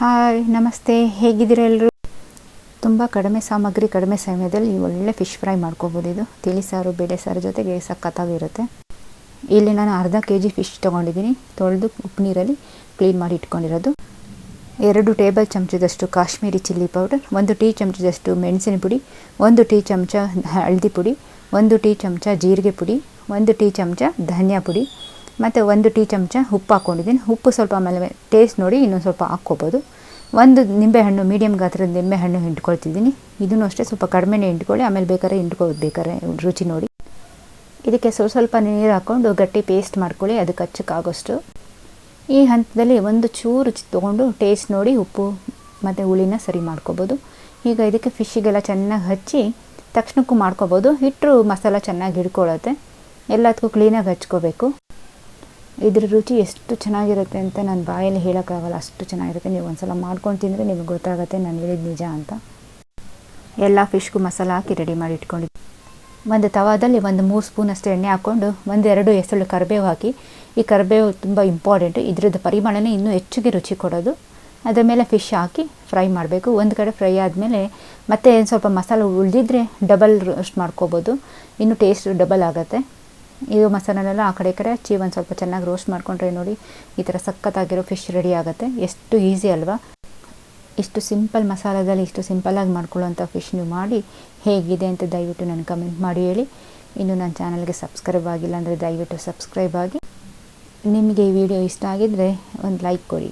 Hi ನಮಸ್ತೆ. ಹೇಗಿದ್ದೀರಾ ಎಲ್ಲರೂ ತುಂಬ ಕಡಿಮೆ ಸಾಮಗ್ರಿ, ಕಡಿಮೆ ಸಮಯದಲ್ಲಿ ಒಳ್ಳೆ ಫಿಶ್ ಫ್ರೈ ಮಾಡ್ಕೋಬೋದು ಇದು. ತಿಳಿ ಸಾರು, ಬೇಳೆ ಸಾರು ಜೊತೆಗೆ ಸಖತ್ತಾಗಿರುತ್ತೆ ಇಲ್ಲಿ ನಾನು ಅರ್ಧ ಕೆ ಜಿ ಫಿಶ್ ತೊಗೊಂಡಿದ್ದೀನಿ. ತೊಳೆದು ಉಪ್ಪು ನೀರಲ್ಲಿ ಕ್ಲೀನ್ ಮಾಡಿ ಇಟ್ಕೊಂಡಿರೋದು. ಎರಡು ಟೇಬಲ್ ಚಮಚದಷ್ಟು ಕಾಶ್ಮೀರಿ ಚಿಲ್ಲಿ ಪೌಡರ್ ಒಂದು ಟೀ ಚಮಚದಷ್ಟು ಮೆಣಸಿನ ಪುಡಿ, ಒಂದು ಟೀ ಚಮಚ ಹಳದಿ ಪುಡಿ, ಒಂದು ಟೀ ಚಮಚ ಜೀರಿಗೆ ಪುಡಿ, ಒಂದು ಟೀ ಚಮಚ ಧನಿಯಾ ಪುಡಿ ಮತ್ತು ಒಂದು ಟೀ ಚಮಚ ಉಪ್ಪು ಹಾಕ್ಕೊಂಡಿದ್ದೀನಿ. ಉಪ್ಪು ಸ್ವಲ್ಪ ಆಮೇಲೆ ಟೇಸ್ಟ್ ನೋಡಿ ಇನ್ನೊಂದು ಸ್ವಲ್ಪ ಹಾಕ್ಕೋಬೋದು. ಒಂದು ನಿಂಬೆಹಣ್ಣು ಮೀಡಿಯಮ್ ಗಾತ್ರದ ನಿಂಬೆಹಣ್ಣು ಹಿಂಡ್ಕೊಳ್ತಿದ್ದೀನಿ. ಇದನ್ನು ಅಷ್ಟೇ ಸ್ವಲ್ಪ ಕಡಿಮೆನೇ ಹಿಂಡ್ಕೊಳ್ಳಿ, ಆಮೇಲೆ ಬೇಕಾದ್ರೆ ಹಿಂಡ್ಕೋಬೋದು ಬೇಕಾದ್ರೆ ರುಚಿ ನೋಡಿ. ಇದಕ್ಕೆ ಸ್ವಲ್ಪ ಸ್ವಲ್ಪ ನೀರು ಹಾಕ್ಕೊಂಡು ಗಟ್ಟಿ ಪೇಸ್ಟ್ ಮಾಡ್ಕೊಳ್ಳಿ, ಅದಕ್ಕೆ ಹಚ್ಚಕ್ಕಾಗೋಷ್ಟು ಈ ಹಂತದಲ್ಲಿ ಒಂದು ಚೂರು ತೊಗೊಂಡು ಟೇಸ್ಟ್ ನೋಡಿ ಉಪ್ಪು ಮತ್ತು ಹುಳಿನ ಸರಿ ಮಾಡ್ಕೋಬೋದು. ಈಗ ಇದಕ್ಕೆ ಫಿಶ್ಶಿಗೆಲ್ಲ ಚೆನ್ನಾಗಿ ಹಚ್ಚಿ ತಕ್ಷಣಕ್ಕೂ ಮಾಡ್ಕೋಬೋದು. ಹಿಟ್ಟರು ಮಸಾಲ ಚೆನ್ನಾಗಿ ಹಿಡ್ಕೊಳ್ಳುತ್ತೆ ಎಲ್ಲದಕ್ಕೂ ಕ್ಲೀನಾಗಿ ಹಚ್ಕೋಬೇಕು. ಇದ್ರ ರುಚಿ ಎಷ್ಟು ಚೆನ್ನಾಗಿರುತ್ತೆ ಅಂತ ನಾನು ಬಾಯಲ್ಲಿ ಹೇಳೋಕ್ಕಾಗಲ್ಲ. ಅಷ್ಟು ಚೆನ್ನಾಗಿರುತ್ತೆ. ನೀವು ಒಂದ್ಸಲ ಮಾಡ್ಕೊಂಡು ತಿಂದರೆ ನಿಮಗೆ ಗೊತ್ತಾಗುತ್ತೆ ನಾನು ಹೇಳಿದ ನಿಜ ಅಂತ. ಎಲ್ಲ ಫಿಶ್ಗೂ ಮಸಾಲ ಹಾಕಿ ರೆಡಿ ಮಾಡಿ ಇಟ್ಕೊಂಡಿದ್ದೆ ಒಂದು ತವಾದಲ್ಲಿ ಒಂದು ಮೂರು ಸ್ಪೂನ್ ಅಷ್ಟು ಎಣ್ಣೆ ಹಾಕ್ಕೊಂಡು ಒಂದೆರಡು ಎಸಳು ಕರಿಬೇವು ಹಾಕಿ. ಈ ಕರಿಬೇವು ತುಂಬ ಇಂಪಾರ್ಟೆಂಟು ಇದ್ರದ್ದು ಪರಿಮಾಣನೇ ಇನ್ನೂ ಹೆಚ್ಚಿಗೆ ರುಚಿ ಕೊಡೋದು. ಅದರ ಮೇಲೆ ಫಿಶ್ ಹಾಕಿ ಫ್ರೈ ಮಾಡಬೇಕು. ಒಂದು ಕಡೆ ಫ್ರೈ ಆದಮೇಲೆ ಮತ್ತೆ ಒಂದು ಸ್ವಲ್ಪ ಮಸಾಲೆ ಉಳಿದಿದ್ರೆ ಡಬಲ್ ರೋಸ್ಟ್ ಮಾಡ್ಕೋಬೋದು. ಇನ್ನೂ ಟೇಸ್ಟ್ ಡಬಲ್ ಆಗುತ್ತೆ. ಇದು ಮಸಾಲೆಲ್ಲ ಆ ಕಡೆ ಈ ಕಡೆ ಹಚ್ಚಿ ಒಂದು ಸ್ವಲ್ಪ ಚೆನ್ನಾಗಿ ರೋಸ್ಟ್ ಮಾಡ್ಕೊಂಡ್ರೆ ನೋಡಿ ಈ ಥರ ಸಖತ್ತಾಗಿರೋ ಫಿಶ್ ರೆಡಿ ಆಗುತ್ತೆ. ಎಷ್ಟು ಈಸಿ ಅಲ್ವಾ? ಇಷ್ಟು ಸಿಂಪಲ್ ಮಸಾಲದಲ್ಲಿ ಇಷ್ಟು ಸಿಂಪಲ್ಲಾಗಿ ಮಾಡ್ಕೊಳ್ಳೋಂಥ ಫಿಶ್ ನೀವು ಮಾಡಿ ಹೇಗಿದೆ ಅಂತ ದಯವಿಟ್ಟು ನನಗೆ ಕಮೆಂಟ್ ಮಾಡಿ ಹೇಳಿ. ಇನ್ನು ನನ್ನ ಚಾನಲ್ಗೆ ಸಬ್ಸ್ಕ್ರೈಬ್ ಆಗಿಲ್ಲ ಅಂದರೆ ದಯವಿಟ್ಟು ಸಬ್ಸ್ಕ್ರೈಬ್ ಆಗಿ. ನಿಮಗೆ ಈ ವಿಡಿಯೋ ಇಷ್ಟ ಆಗಿದ್ದರೆ ಒಂದು ಲೈಕ್ ಕೊಡಿ.